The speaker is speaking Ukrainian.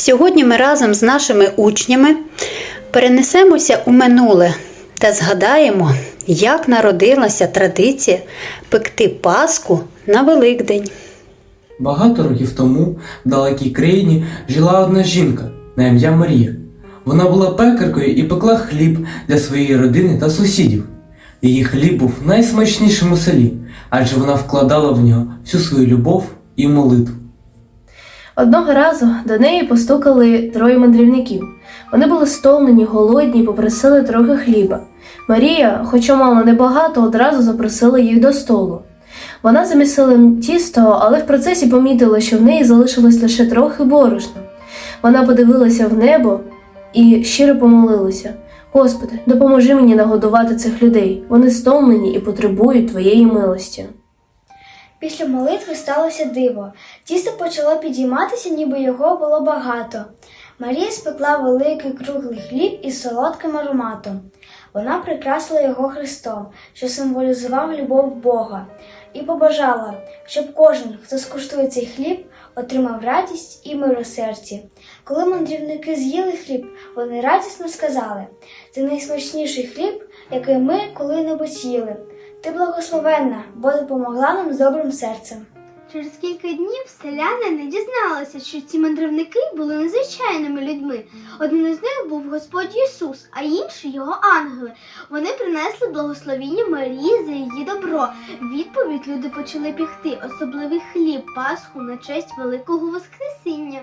Сьогодні ми разом з нашими учнями перенесемося у минуле та згадаємо, як народилася традиція пекти Пасху на Великдень. Багато років тому в далекій країні жила одна жінка на ім'я Марія. Вона була пекаркою і пекла хліб для своєї родини та сусідів. Її хліб був найсмачнішим у селі, адже вона вкладала в нього всю свою любов і молитву. Одного разу до неї постукали троє мандрівників. Вони були стомлені, голодні попросили трохи хліба. Марія, хоча мала небагато, одразу запросила їх до столу. Вона замісила тісто, але в процесі помітила, що в неї залишилось лише трохи борошна. Вона подивилася в небо і щиро помолилася. Господи, допоможи мені нагодувати цих людей. Вони стомлені і потребують твоєї милості. Після молитви сталося диво. Тісто почало підійматися, ніби його було багато. Марія спекла великий круглий хліб із солодким ароматом. Вона прикрасила його Христом, що символізував любов Бога, і побажала, щоб кожен, хто скуштує цей хліб, отримав радість і мир у серці. Коли мандрівники з'їли хліб, вони радісно сказали: це найсмачніший хліб, який ми коли-небудь їли. Ти благословенна, бо допомогла нам з добрим серцем. Через кілька днів селяни не дізналися, що ці мандрівники були незвичайними людьми. Один із них був Господь Ісус, а інший його ангели. Вони принесли благословіння Марії за її добро. Відповідь люди почали пікти особливий хліб Пасху на честь Великого Воскресіння.